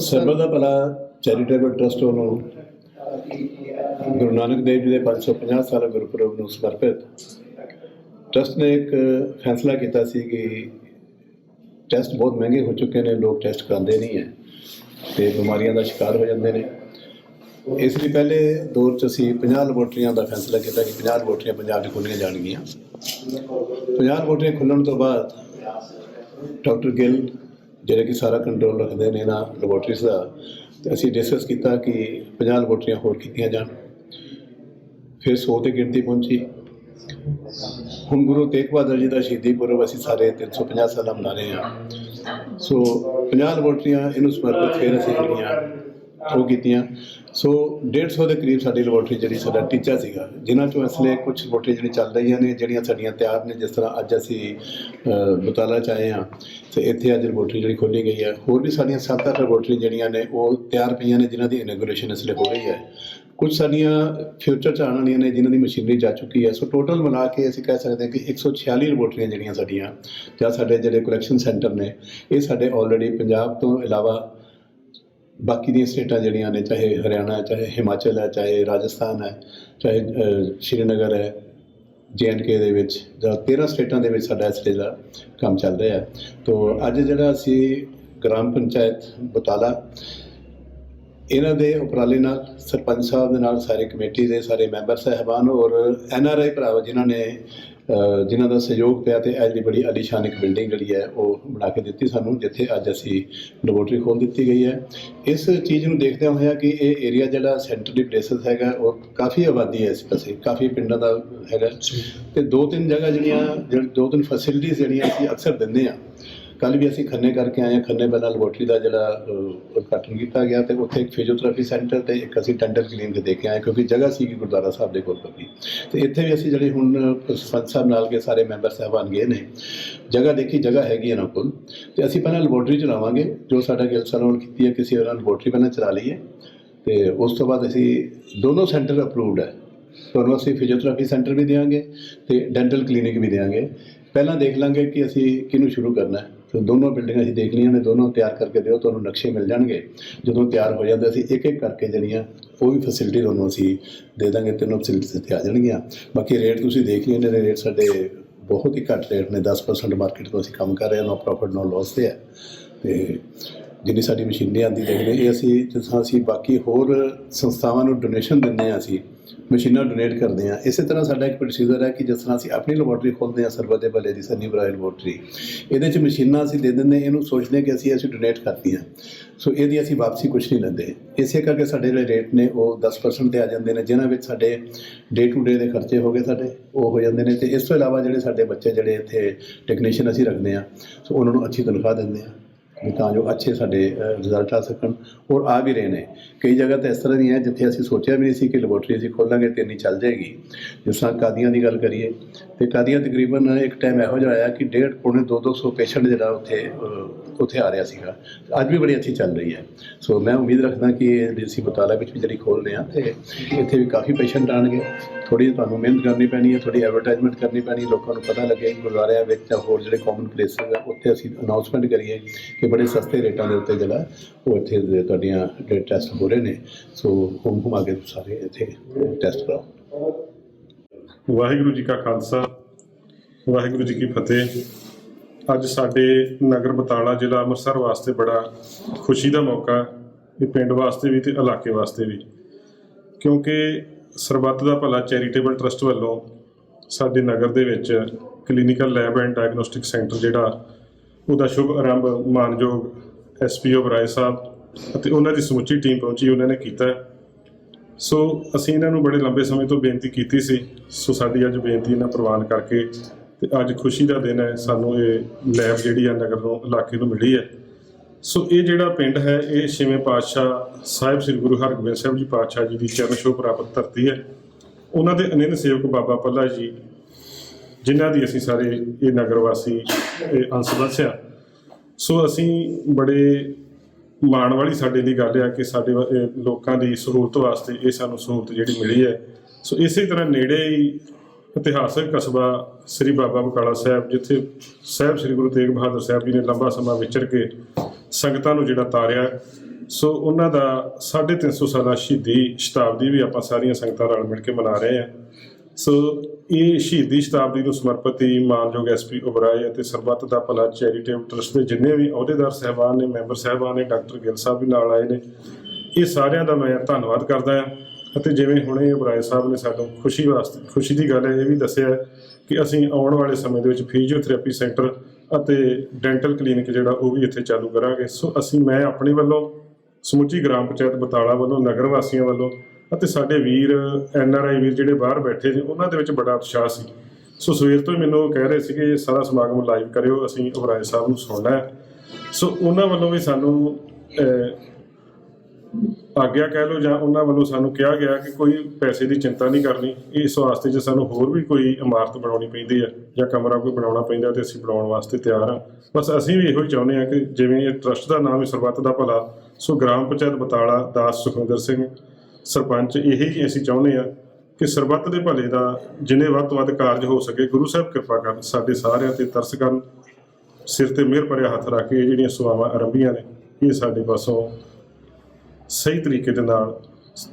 ਸਰਬਤ ਦਾ ਭਲਾ charitable trust ਵੱਲੋਂ ਗੁਰੂ ਨਾਨਕ ਦੇਵ ਜੀ ਦੇ 550 ਸਾਲਾ ਗੁਰਪੁਰਬ ਨੂੰ ਸਮਰਪਿਤ ਟਰਸਟ ਨੇ ਇੱਕ ਫੈਸਲਾ ਕੀਤਾ ਸੀ ਕਿ ਟੈਸਟ ਬਹੁਤ ਮਹਿੰਗੇ ਹੋ ਚੁੱਕੇ ਨੇ, ਲੋਕ ਟੈਸਟ ਕਰਾਉਂਦੇ ਨਹੀਂ ਹੈ ਤੇ ਬਿਮਾਰੀਆਂ ਦਾ ਸ਼ਿਕਾਰ ਹੋ ਜਾਂਦੇ ਨੇ। ਇਸ ਲਈ ਪਹਿਲੇ ਦੌਰ 'ਚ ਅਸੀਂ 50 ਲੈਬੋਰਟਰੀਆਂ ਦਾ ਫੈਸਲਾ ਕੀਤਾ ਕਿ 50 ਲੈਬੋਰਟਰੀਆਂ ਪੰਜਾਬ 'ਚ ਖੋਲ੍ਹੀਆਂ ਜਾਣਗੀਆਂ। 50 ਲੈਬੋਰਟਰੀਆਂ ਖੁੱਲ੍ਹਣ ਤੋਂ ਬਾਅਦ ਡਾਕਟਰ ਗਿੱਲ ਜਿਹੜੇ ਕਿ ਸਾਰਾ ਕੰਟਰੋਲ ਰੱਖਦੇ ਨੇ ਇਹਨਾਂ ਲੈਬੋਰਟਰੀਜ਼ ਦਾ, ਤੇ ਅਸੀਂ ਡਿਸਕਸ ਕੀਤਾ ਕਿ 50 ਲੈਬੋਰਟਰੀਆਂ ਹੋਰ ਕੀਤੀਆਂ ਜਾਣ। ਫਿਰ 100 ਤੇ ਗਿਣਤੀ ਪਹੁੰਚੀ। ਹੁਣ ਗੁਰੂ ਤੇਗ ਬਹਾਦਰ ਜੀ ਦਾ ਸ਼ਹੀਦੀ ਪੁਰਬ ਅਸੀਂ ਸਾਰੇ 350 ਸਾਲਾਂ ਮਨਾ ਰਹੇ ਹਾਂ। ਸੋ 50 ਲੈਬੋਰਟਰੀਆਂ ਇਹਨੂੰ ਸਮਰਪਿਤ ਫਿਰ ਅਸੀਂ ਜਿਹੜੀਆਂ ਉਹ ਕੀਤੀਆਂ। ਸੋ 150 ਦੇ ਕਰੀਬ ਸਾਡੀ ਲੈਬੋਰਟਰੀ ਜਿਹੜੀ ਸਾਡਾ ਟੀਚਾ ਸੀਗਾ, ਜਿਨ੍ਹਾਂ ਚੋਂ ਇਸ ਲਈ ਕੁਝ ਲੈਬੋਰਟਰੀ ਜਿਹੜੀ ਚੱਲ ਰਹੀਆਂ ਨੇ, ਜਿਹੜੀਆਂ ਸਾਡੀਆਂ ਤਿਆਰ ਨੇ, ਜਿਸ ਤਰ੍ਹਾਂ ਅੱਜ ਅਸੀਂ ਬਤਾਲਾ ਚ ਆਏ ਹਾਂ, ਤੇ ਇੱਥੇ ਅੱਜ ਲੈਬੋਰਟਰੀ ਜਿਹੜੀ ਖੋਲੀ ਗਈ ਹੈ। ਹੋਰ ਵੀ ਸਾਡੀਆਂ 7-8 ਲੈਬੋਰਟਰੀ ਜਿਹੜੀਆਂ ਨੇ, ਉਹ ਤਿਆਰ ਪਈਆਂ ਨੇ, ਜਿਨ੍ਹਾਂ ਦੀ ਇਨੋਗ੍ਰੇਸ਼ਨ ਇਸ ਲਈ ਹੋ ਰਹੀ ਹੈ। ਕੁਝ ਸਾਡੀਆਂ ਫਿਊਚਰ ਚ ਆਉਣ ਵਾਲੀਆਂ ਨੇ, ਜਿਨ੍ਹਾਂ ਦੀ ਮਸ਼ੀਨਰੀ ਜਾ ਚੁੱਕੀ ਹੈ। ਸੋ ਟੋਟਲ ਮਿਲਾ ਕੇ ਅਸੀਂ ਕਹਿ ਸਕਦੇ ਹਾਂ ਕਿ 146 ਲੈਬੋਰਟਰੀਆਂ ਜਿਹੜੀਆਂ ਸਾਡੀਆਂ, ਜਾਂ ਸਾਡੇ ਜਿਹੜੇ ਕਲੈਕਸ਼ਨ ਸੈਂਟਰ ਨੇ, ਇਹ ਸਾਡੇ ਆਲਰੇਡੀ ਪੰਜਾਬ ਤੋਂ ਇਲਾਵਾ ਬਾਕੀ ਦੀਆਂ ਸਟੇਟਾਂ ਜਿਹੜੀਆਂ ਨੇ, ਚਾਹੇ ਹਰਿਆਣਾ ਹੈ, ਚਾਹੇ ਹਿਮਾਚਲ ਹੈ, ਚਾਹੇ ਰਾਜਸਥਾਨ ਹੈ, ਚਾਹੇ ਸ਼੍ਰੀਨਗਰ ਹੈ ਕੇ ਦੇ ਵਿੱਚ, ਜਾਂ 13 ਸਟੇਟਾਂ ਦੇ ਵਿੱਚ ਸਾਡਾ ਇਸ ਵੇਲੇ ਦਾ ਕੰਮ ਚੱਲ ਰਿਹਾ ਹੈ। ਤੋਂ ਅੱਜ ਜਿਹੜਾ ਅਸੀਂ ਗ੍ਰਾਮ ਪੰਚਾਇਤ ਬਟਾਲਾ, ਇਹਨਾਂ ਦੇ ਉਪਰਾਲੇ ਨਾਲ, ਸਰਪੰਚ ਸਾਹਿਬ ਦੇ ਨਾਲ, ਸਾਰੇ ਕਮੇਟੀ ਦੇ ਸਾਰੇ ਮੈਂਬਰ, ਸਹਿਬਾਨ ਔਰ ਐਨ ਆਰ ਆਈ ਭਰਾਵਾ ਜਿਨ੍ਹਾਂ ਨੇ ਜਿਨ੍ਹਾਂ ਦਾ ਸਹਿਯੋਗ ਪਿਆ ਤੇ ਅੱਜ ਦੀ ਬੜੀ ਆਲੀਸ਼ਾਨ ਇੱਕ ਬਿਲਡਿੰਗ ਜਿਹੜੀ ਹੈ ਉਹ ਬਣਾ ਕੇ ਦਿੱਤੀ ਸਾਨੂੰ ਜਿੱਥੇ ਅੱਜ ਅਸੀਂ ਲੈਬੋਰਟਰੀ ਖੋਲ ਦਿੱਤੀ ਗਈ ਹੈ। ਇਸ ਚੀਜ਼ ਨੂੰ ਦੇਖਦਿਆਂ ਹੋਇਆ ਕਿ ਇਹ ਏਰੀਆ ਜਿਹੜਾ ਸੈਂਟਰਲੀ ਪਲੇਸਸ ਹੈਗਾ ਉਹ ਕਾਫੀ ਆਬਾਦੀ ਹੈ ਇਸ ਪਾਸੇ ਕਾਫੀ ਪਿੰਡਾਂ ਦਾ ਹੈਗਾ। ਤੇ ਦੋ ਤਿੰਨ ਜਗ੍ਹਾ ਜਿਹੜੀਆਂ ਜਿਹੜੀ ਦੋ ਤਿੰਨ ਫੈਸਿਲਿਟੀਆਂ ਜਿਹੜੀਆਂ ਅਸੀਂ ਅਕਸਰ ਦਿੰਦੇ ਆ ਕੱਲ ਵੀ ਅਸੀਂ ਖੰਨੇ ਕਰਕੇ ਆਏ ਹਾਂ। ਖੰਨੇ ਪਹਿਲਾਂ ਲੈਬੋਰਟਰੀ ਦਾ ਜਿਹੜਾ ਉਦਘਾਟਨ ਕੀਤਾ ਗਿਆ ਤੇ ਉੱਥੇ ਇੱਕ ਫਿਜ਼ੀਓਥੈਰੇਪੀ ਸੈਂਟਰ ਤੇ ਇੱਕ ਅਸੀਂ ਡੈਂਟਲ ਕਲੀਨਿਕ ਦੇ ਕੇ ਆਏ ਕਿਉਂਕਿ ਜਗ੍ਹਾ ਸੀ ਗੁਰਦੁਆਰਾ ਸਾਹਿਬ ਦੇ ਕੋਲ ਪੱਕੀ। ਤੇ ਇੱਥੇ ਵੀ ਅਸੀਂ ਜਿਹੜੇ ਹੁਣ ਸਰਪੰਚ ਸਾਹਿਬ ਨਾਲ ਕੇ ਸਾਰੇ ਮੈਂਬਰ ਸਾਹਿਬਾਨ ਗਏ ਨੇ। ਜਗ੍ਹਾ ਦੇਖੀ, ਜਗ੍ਹਾ ਹੈਗੀ ਇਹਨਾਂ ਕੋਲ। ਤੇ ਅਸੀਂ ਪਹਿਲਾਂ ਲੈਬੋਰਟਰੀ ਚਲਾਵਾਂਗੇ ਜੋ ਸਾਡਾ ਗਿਲ ਸਲੋਨ ਕੀਤੀ ਹੈ, ਕਿਸੇ ਹੋਰ ਲੈਬੋਰਟਰੀ ਪਹਿਲਾਂ ਚਲਾ ਲਈਏ। ਤੇ ਉਸ ਤੋਂ ਬਾਅਦ ਅਸੀਂ ਦੋਨੋਂ ਸੈਂਟਰ ਅਪਰੂਵਡ ਹੈ। ਤੁਹਾਨੂੰ ਅਸੀਂ ਫਿਜ਼ੀਓਥੈਰੇਪੀ ਸੈਂਟਰ ਵੀ ਦੇਵਾਂਗੇ ਤੇ ਡੈਂਟਲ ਕਲੀਨਿਕ ਵੀ ਦੇਵਾਂਗੇ ਪਹਿਲਾਂ ਦੇਖ ਲਾਂਗੇ ਕਿ ਅਸੀਂ ਕਿਹਨੂੰ ਸ਼ੁਰੂ ਕਰਨਾ ਹੈ। ਤੇ ਦੋਨੋਂ ਬਿਲਡਿੰਗਾਂ ਅਸੀਂ ਦੇਖ ਲਈਆਂ ਨੇ, ਦੋਨੋਂ ਤਿਆਰ ਕਰਕੇ ਦਿਓ, ਤੁਹਾਨੂੰ ਨਕਸ਼ੇ ਮਿਲ ਜਾਣਗੇ। ਜਦੋਂ ਤਿਆਰ ਹੋ ਜਾਂਦੇ, ਅਸੀਂ ਇੱਕ ਇੱਕ ਕਰਕੇ ਜਿਹੜੀਆਂ, ਉਹ ਵੀ ਫੈਸਿਲਿਟੀ ਤੁਹਾਨੂੰ ਅਸੀਂ ਦੇ ਦਾਂਗੇ, ਤਿੰਨੋਂ ਫੈਸਿਲਿਟੀਜ਼ ਇੱਥੇ ਆ ਜਾਣਗੀਆਂ। ਬਾਕੀ ਰੇਟ ਤੁਸੀਂ ਦੇਖ ਲਈਏ ਨੇ ਰੇਟ ਸਾਡੇ ਬਹੁਤ ਹੀ ਘੱਟ ਰੇਟ ਨੇ 10% ਮਾਰਕੀਟ ਤੋਂ ਅਸੀਂ ਕੰਮ ਕਰ ਰਹੇ ਹਾਂ ਨੋ ਪ੍ਰੋਫਿਟ ਨੋ ਲਾਸ ਤੇ ਹੈ। ਤੇ ਜਿੰਨੀ ਸਾਡੀ ਮਸ਼ੀਨਰੀ ਆਂਦੀ ਦੇਖਦੇ ਇਹ ਅਸੀਂ ਜਿਸ ਤਰ੍ਹਾਂ ਅਸੀਂ ਬਾਕੀ ਹੋਰ ਸੰਸਥਾਵਾਂ ਨੂੰ ਡੋਨੇਸ਼ਨ ਦਿੰਦੇ ਹਾਂ ਅਸੀਂ, ਮਸ਼ੀਨਾਂ ਡੋਨੇਟ ਕਰਦੇ ਹਾਂ। ਇਸੇ ਤਰ੍ਹਾਂ ਸਾਡਾ ਇੱਕ ਪ੍ਰੋਸੀਜਰ ਹੈ ਕਿ ਜਿਸ ਤਰ੍ਹਾਂ ਅਸੀਂ ਆਪਣੀ ਲੈਬੋਰਟਰੀ ਖੋਲਦੇ ਹਾਂ, ਸਰਬਤ ਦੇ ਭਲੇ ਦੀ ਸੰਨੀ ਬਰਾਇਲ ਲੈਬੋਰਟਰੀ ਇਹਦੇ 'ਚ ਮਸ਼ੀਨਾਂ ਅਸੀਂ ਦੇ ਦਿੰਦੇ ਇਹਨੂੰ ਸੋਚਦੇ ਕਿ ਅਸੀਂ ਅਸੀਂ ਡੋਨੇਟ ਕਰਤੀਆਂ। ਸੋ ਇਹਦੀ ਅਸੀਂ ਵਾਪਸੀ ਕੁਝ ਨਹੀਂ ਲੈਂਦੇ। ਇਸੇ ਕਰਕੇ ਸਾਡੇ ਜਿਹੜੇ ਰੇਟ ਨੇ, ਉਹ 10% ਤੇ ਆ ਜਾਂਦੇ ਨੇ, ਜਿਨ੍ਹਾਂ ਵਿੱਚ ਸਾਡੇ ਡੇ ਟੂ ਡੇ ਦੇ ਖਰਚੇ ਹੋ ਗਏ ਸਾਡੇ, ਉਹ ਹੋ ਜਾਂਦੇ ਨੇ ਤੇ ਇਸ ਤੋਂ ਇਲਾਵਾ ਜਿਹੜੇ ਸਾਡੇ ਬੱਚੇ, ਜਿਹੜੇ ਇੱਥੇ ਟੈਕਨੀਸ਼ੀਅਨ ਅਸੀਂ ਰੱਖਦੇ ਹਾਂ, ਸੋ ਉਹਨਾਂ ਨੂੰ ਅੱਛੀ ਤਨਖਾਹ ਦਿੰਦੇ ਹਾਂ। ਵੀ ਤਾਂ ਜੋ ਅੱਛੇ ਸਾਡੇ ਰਿਜ਼ਲਟ ਆ ਸਕਣ। ਔਰ ਆ ਵੀ ਰਹੇ ਨੇ। ਕਈ ਜਗ੍ਹਾ ਤਾਂ ਇਸ ਤਰ੍ਹਾਂ ਦੀਆਂ ਜਿੱਥੇ ਅਸੀਂ ਸੋਚਿਆ ਵੀ ਨਹੀਂ ਸੀ ਕਿ ਲੈਬੋਰਟਰੀ ਅਸੀਂ ਖੋਲਾਂਗੇ ਤੇ ਇੰਨੀ ਚੱਲ ਜਾਏਗੀ। ਜਿਸ ਤਰ੍ਹਾਂ ਕਾਦੀਆਂ ਦੀ ਗੱਲ ਕਰੀਏ, ਤੇ ਕਾਦੀਆਂ ਤਕਰੀਬਨ ਇੱਕ ਟਾਈਮ ਇਹੋ ਜਿਹਾ ਆਇਆ ਕਿ ਡੇਢ ਪੌਣੇ 2-200 ਪੇਸ਼ੈਂਟ ਜਿਹੜਾ ਉੱਥੇ ਉੱਥੇ ਆ ਰਿਹਾ ਸੀਗਾ। ਅੱਜ ਵੀ ਬੜੀ ਅੱਛੀ ਚੱਲ ਰਹੀ ਹੈ। ਸੋ ਮੈਂ ਉਮੀਦ ਰੱਖਦਾ ਕਿ ਇਹ ਡੀਸੀ ਬਟਾਲਾ ਵਿੱਚ ਵੀ ਜਿਹੜੀ ਖੋਲ ਰਹੇ ਆ, ਤੇ ਇੱਥੇ ਵੀ ਕਾਫੀ ਪੇਸ਼ੈਂਟ ਆਣਗੇ ਥੋੜੀ ਤੁਹਾਨੂੰ ਮਿਹਨਤ ਕਰਨੀ ਪੈਣੀ ਹੈ ਥੋੜੀ ਐਡਵਰਟਾਈਜ਼ਮੈਂਟ ਕਰਨੀ ਪੈਣੀ, ਲੋਕਾਂ ਨੂੰ ਪਤਾ ਲੱਗੇ ਗੁਰਦੁਆਰਿਆਂ ਵਿੱਚ ਜਾਂ ਹੋਰ ਜਿਹੜੇ ਕਾਮਨ ਪਲੇਸਿਸ ਆ, ਉੱਥੇ ਅਸੀਂ ਅਨਾਉਂਸਮੈਂਟ ਕਰੀਏ ਕਿ ਬੜੇ ਸਸਤੇ ਰੇਟਾਂ ਦੇ ਉੱਤੇ ਜਿਹੜਾ ਉਹ ਇੱਥੇ ਤੁਹਾਡੀਆਂ ਟੈਸਟ ਹੋ ਰਹੇ ਨੇ, ਸੋ ਹੁਮ ਹੁਮਾ ਕੇ ਸਾਰੇ ਇੱਥੇ ਟੈਸਟ ਕਰਾਓ। ਵਾਹਿਗੁਰੂ ਜੀ ਕਾ ਖਾਲਸਾ, ਵਾਹਿਗੁਰੂ ਜੀ ਕੀ ਫਤਿਹ। ਅੱਜ ਸਾਡੇ ਨਗਰ ਬਤਾਲਾ ਜ਼ਿਲ੍ਹਾ ਅੰਮ੍ਰਿਤਸਰ ਵਾਸਤੇ ਬੜਾ ਖੁਸ਼ੀ ਦਾ ਮੌਕਾ ਇਹ ਪਿੰਡ ਵਾਸਤੇ ਵੀ ਤੇ ਇਲਾਕੇ ਵਾਸਤੇ ਵੀ। ਕਿਉਂਕਿ ਸਰਬੱਤ ਦਾ ਭਲਾ ਚੈਰੀਟੇਬਲ ਟਰਸਟ ਵੱਲੋਂ ਸਾਡੇ ਨਗਰ ਦੇ ਵਿੱਚ clinical lab and diagnostic centre ਜਿਹੜਾ ਉਹਦਾ ਸ਼ੁਭ ਆਰੰਭ ਮਾਨਯੋਗ ਐਸਪੀਓ ਬਰਾਏ ਸਾਹਿਬ ਅਤੇ ਉਹਨਾਂ ਦੀ ਸਮੁੱਚੀ ਟੀਮ ਪਹੁੰਚੀ, ਉਹਨਾਂ ਨੇ ਕੀਤਾ। ਸੋ ਅਸੀਂ ਇਹਨਾਂ ਨੂੰ ਬੜੇ ਲੰਬੇ ਸਮੇਂ ਤੋਂ ਬੇਨਤੀ ਕੀਤੀ ਸੀ। ਸੋ ਸਾਡੀ ਅੱਜ ਬੇਨਤੀ ਇਹਨਾਂ ਪ੍ਰਵਾਨ ਕਰਕੇ ਤੇ ਅੱਜ ਖੁਸ਼ੀ ਦਾ ਦਿਨ ਹੈ। ਸਾਨੂੰ ਇਹ ਲੈਬ ਜਿਹੜੀ ਆ ਨਗਰ ਨੂੰ ਇਲਾਕੇ ਨੂੰ ਮਿਲੀ ਹੈ। ਸੋ ਇਹ ਜਿਹੜਾ ਪਿੰਡ ਹੈ, ਇਹ ਛੇਵੇਂ ਪਾਤਸ਼ਾਹ ਸਾਹਿਬ ਸ੍ਰੀ ਗੁਰੂ ਹਰਗੋਬਿੰਦ ਸਾਹਿਬ ਜੀ ਪਾਤਸ਼ਾਹ ਜੀ ਦੀ ਚਰਨ ਛੋਹ ਪ੍ਰਾਪਤ ਧਰਤੀ ਹੈ। ਉਹਨਾਂ ਦੇ ਅਨੰਨ ਸੇਵਕ ਬਾਬਾ ਪੱਲਾ ਜੀ ਜਿਨ੍ਹਾਂ ਦੀ ਅਸੀਂ ਸਾਰੇ ਇਹ ਨਗਰ ਵਾਸੀ ਇਹ ਅੰਸ਼ ਵਸਿਆ ਸੋ ਅਸੀਂ ਬੜੇ ਮਾਣ ਵਾਲੀ ਸਾਡੇ ਦੀ ਗੱਲ ਆ ਕਿ ਸਾਡੇ ਵਾ- ਲੋਕਾਂ ਦੀ ਸਹੂਲਤ ਵਾਸਤੇ ਇਹ ਸਾਨੂੰ ਸਹੂਲਤ ਜਿਹੜੀ ਮਿਲੀ ਹੈ। ਸੋ ਇਸੇ ਤਰ੍ਹਾਂ ਨੇੜੇ ਹੀ ਇਤਿਹਾਸਕ ਕਸਬਾ ਸ੍ਰੀ ਬਾਬਾ ਬਕਾਲਾ ਸਾਹਿਬ, ਜਿੱਥੇ ਸਾਹਿਬ ਸ੍ਰੀ ਗੁਰੂ ਤੇਗ ਬਹਾਦਰ ਸਾਹਿਬ ਜੀ ਨੇ ਲੰਬਾ ਸਮਾਂ ਵਿਚਰ ਕੇ ਸੰਗਤਾਂ ਨੂੰ ਜਿਹੜਾ ਤਾਰਿਆ। ਸੋ ਉਹਨਾਂ ਦਾ 350 ਸਾਲਾ ਸ਼ਹੀਦੀ ਸ਼ਤਾਬਦੀ ਵੀ ਆਪਾਂ ਸਾਰੀਆਂ ਸੰਗਤਾਂ ਨਾਲ ਮਿਲ ਕੇ ਮਨਾ ਰਹੇ ਹਾਂ ਸੋ ਇਹ ਸ਼ਹੀਦੀ ਸ਼ਤਾਬਦੀ ਨੂੰ ਸਮਰਪਿਤ ਹੀ ਮਾਨਯੋਗ ਐਸਪੀ ਉਬਰਾਏ ਅਤੇ ਸਰਬੱਤ ਦਾ ਭਲਾ ਚੈਰੀਟੇਬਲ ਟਰਸਟ ਦੇ ਜਿੰਨੇ ਵੀ ਅਹੁਦੇਦਾਰ ਸਹਿਬਾਨ ਨੇ, ਮੈਂਬਰ ਸਹਿਬਾਨ ਨੇ, ਡਾਕਟਰ ਗਿੱਲ ਸਾਹਿਬ ਵੀ ਨਾਲ ਆਏ ਨੇ, ਇਹ ਸਾਰਿਆਂ ਦਾ ਮੈਂ ਧੰਨਵਾਦ ਕਰਦਾ ਹਾਂ ਅਤੇ ਜਿਵੇਂ ਹੁਣੇ ਉਬਰਾਏ ਸਾਹਿਬ ਨੇ ਸਾਨੂੰ ਖੁਸ਼ੀ ਵਾਸਤੇ, ਖੁਸ਼ੀ ਦੀ ਗੱਲ ਹੈ, ਇਹ ਵੀ ਦੱਸਿਆ ਕਿ ਅਸੀਂ ਆਉਣ ਵਾਲੇ ਸਮੇਂ ਦੇ ਵਿੱਚ ਫਿਜ਼ੀਓਥੈਰੇਪੀ ਸੈਂਟਰ ਅਤੇ ਡੈਂਟਲ ਕਲੀਨਿਕ ਜਿਹੜਾ ਉਹ ਵੀ ਇੱਥੇ ਚਾਲੂ ਕਰਾਂਗੇ। ਸੋ ਅਸੀਂ, ਮੈਂ ਆਪਣੇ ਵੱਲੋਂ ਸਮੁੱਚੀ ਗ੍ਰਾਮ ਪੰਚਾਇਤ ਬਤਾਲਾ ਵੱਲੋਂ, ਨਗਰ ਵਾਸੀਆਂ ਵੱਲੋਂ ਅਤੇ ਸਾਡੇ ਵੀਰ, ਐਨ ਆਰ ਆਈ ਵੀਰ ਜਿਹੜੇ ਬਾਹਰ ਬੈਠੇ ਨੇ ਉਹਨਾਂ ਦੇ ਵਿੱਚ ਬੜਾ ਉਤਸ਼ਾਹ ਸੀ। ਸੋ ਸਵੇਰ ਤੋਂ ਹੀ ਮੈਨੂੰ ਕਹਿ ਰਹੇ ਸੀਗੇ, ਇਹ ਸਾਰਾ ਸਮਾਗਮ ਲਾਈਵ ਕਰਿਓ, ਅਸੀਂ ਉਬਰਾਏ ਸਾਹਿਬ ਨੂੰ ਸੁਣਨਾ ਹੈ। ਸੋ ਉਹਨਾਂ ਵੱਲੋਂ ਵੀ ਸਾਨੂੰ ਆਗਿਆ ਕਹਿ ਲਓ ਜਾਂ ਉਹਨਾਂ ਵੱਲੋਂ ਸਾਨੂੰ ਕਿਹਾ ਗਿਆ ਕਿ ਕੋਈ ਪੈਸੇ ਦੀ ਚਿੰਤਾ ਨਹੀਂ ਕਰਨੀ। ਇਸ ਵਾਸਤੇ ਜੇ ਸਾਨੂੰ ਹੋਰ ਵੀ ਕੋਈ ਇਮਾਰਤ ਬਣਾਉਣੀ ਪੈਂਦੀ ਹੈ ਜਾਂ ਕਮਰਾ ਕੋਈ ਬਣਾਉਣਾ ਪੈਂਦਾ ਤੇ ਅਸੀਂ ਬਣਾਉਣ ਵਾਸਤੇ ਤਿਆਰ ਹਾਂ। ਬਸ ਅਸੀਂ ਵੀ ਇਹੋ ਹੀ ਚਾਹੁੰਦੇ ਹਾਂ ਕਿ ਜਿਵੇਂ ਇਹ ਟਰਸਟ ਦਾ ਨਾਮ ਹੈ ਸਰਬੱਤ ਦਾ ਭਲਾ, ਸੋ ਗ੍ਰਾਮ ਪੰਚਾਇਤ ਬਤਾਲਾ, ਦਾਸ ਸੁਖਵਿੰਦਰ ਸਿੰਘ ਸਰਪੰਚ ਇਹੀ ਅਸੀਂ ਚਾਹੁੰਦੇ ਹਾਂ ਕਿ ਸਰਬੱਤ ਦੇ ਭਲੇ ਦਾ ਜਿੰਨੇ ਵੱਧ ਤੋਂ ਵੱਧ ਕਾਰਜ ਹੋ ਸਕੇ, ਗੁਰੂ ਸਾਹਿਬ ਕਿਰਪਾ ਕਰਨ, ਸਾਡੇ ਸਾਰਿਆਂ ਤੇ ਤਰਸ ਕਰਨ, ਸਿਰ ਤੇ ਮਿਹਰ ਭਰਿਆ ਹੱਥ ਰੱਖ ਕੇ ਇਹ ਜਿਹੜੀਆਂ ਸੇਵਾਵਾਂ ਆਰੰਭੀਆਂ ਨੇ, ਇਹ ਸਾਡੇ ਪਾਸੋਂ ਸਹੀ ਤਰੀਕੇ ਦੇ ਨਾਲ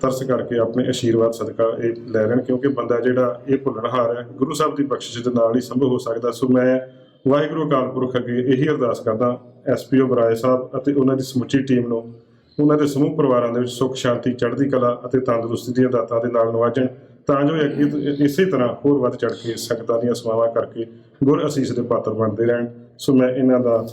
ਤਰਸ ਕਰਕੇ ਆਪਣੇ ਆਸ਼ੀਰਵਾਦ ਸਦਕਾ ਇਹ ਲੈ ਲੈਣ, ਕਿਉਂਕਿ ਬੰਦਾ ਜਿਹੜਾ ਇਹ ਭੁੱਲਣਹਾਰ ਹੈ, ਗੁਰੂ ਸਾਹਿਬ ਦੀ ਬਖਸ਼ਿਸ਼ ਦੇ ਨਾਲ ਹੀ ਸੰਭਵ ਹੋ ਸਕਦਾ। ਸੋ ਮੈਂ ਵਾਹਿਗੁਰੂ ਅਕਾਲ ਪੁਰਖ ਅੱਗੇ ਇਹੀ ਅਰਦਾਸ ਕਰਦਾ ਐਸਪੀਓ ਬਰਾਏ ਸਾਹਿਬ ਅਤੇ ਉਹਨਾਂ ਦੀ ਸਮੁੱਚੀ ਟੀਮ ਨੂੰ ਉਹਨਾਂ ਦੇ ਸਮੂਹ ਪਰਿਵਾਰਾਂ ਦੇ ਵਿੱਚ ਸੁੱਖ, ਸ਼ਾਂਤੀ, ਚੜ੍ਹਦੀ ਕਲਾ ਅਤੇ ਤੰਦਰੁਸਤੀ ਦੀਆਂ ਦਾਤਾਂ ਦੇ ਨਾਲ ਨਵਾਜਣ, ਤਾਂ ਜੋ ਇਹ ਅੱਗੇ ਤੋਂ ਇਸੇ ਤਰ੍ਹਾਂ ਹੋਰ ਵੱਧ ਚੜ੍ਹ ਕੇ ਸੰਗਤਾਂ ਦੀਆਂ ਸੇਵਾਵਾਂ ਕਰਕੇ ਗੁਰ ਅਸੀਸ ਦੇ ਪਾਤਰ ਬਣਦੇ ਰਹਿਣ। ਸੋ ਮੈਂ ਇਹਨਾਂ ਦਾ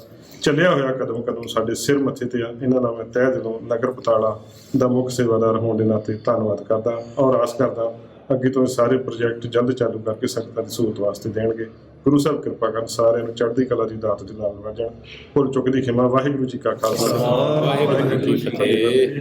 ਚੱਲਿਆ ਹੋਇਆ ਕਦਮ ਕਦਮ ਸਾਡੇ ਸਿਰ ਮੱਥੇ ਤੇ ਆ। ਇਹਨਾਂ ਦਾ ਮੈਂ ਤਹਿ ਦਿਲੋਂ ਨਗਰ ਪਤਾਲਾ ਦਾ ਮੁੱਖ ਸੇਵਾਦਾਰ ਹੋਣ ਦੇ ਨਾਤੇ ਧੰਨਵਾਦ ਕਰਦਾ ਔਰ ਆਸ ਕਰਦਾ ਅੱਗੇ ਤੋਂ ਇਹ ਸਾਰੇ ਪ੍ਰੋਜੈਕਟ ਜਲਦ ਚਾਲੂ ਕਰਕੇ ਸੰਗਤਾਂ ਦੀ ਸਹੂਲਤ ਵਾਸਤੇ ਦੇਣਗੇ। ਗੁਰੂ ਸਾਹਿਬ ਕਿਰਪਾ ਕਰਨ ਸਾਰਿਆਂ ਨੂੰ ਚੜ੍ਹਦੀ ਕਲਾ ਦੀ ਦਾਤ ਦੇ ਨਾਲ ਵਜਾਣ ਭੁੱਲ ਚੁੱਕ ਦੀ ਖਿਮਾ, ਵਾਹਿਗੁਰੂ ਜੀ ਕਾ ਖਾਲਸਾ। ਵਾਹਿਗੁਰੂ ਜੀ ਕੀ ਫਤਿਹ।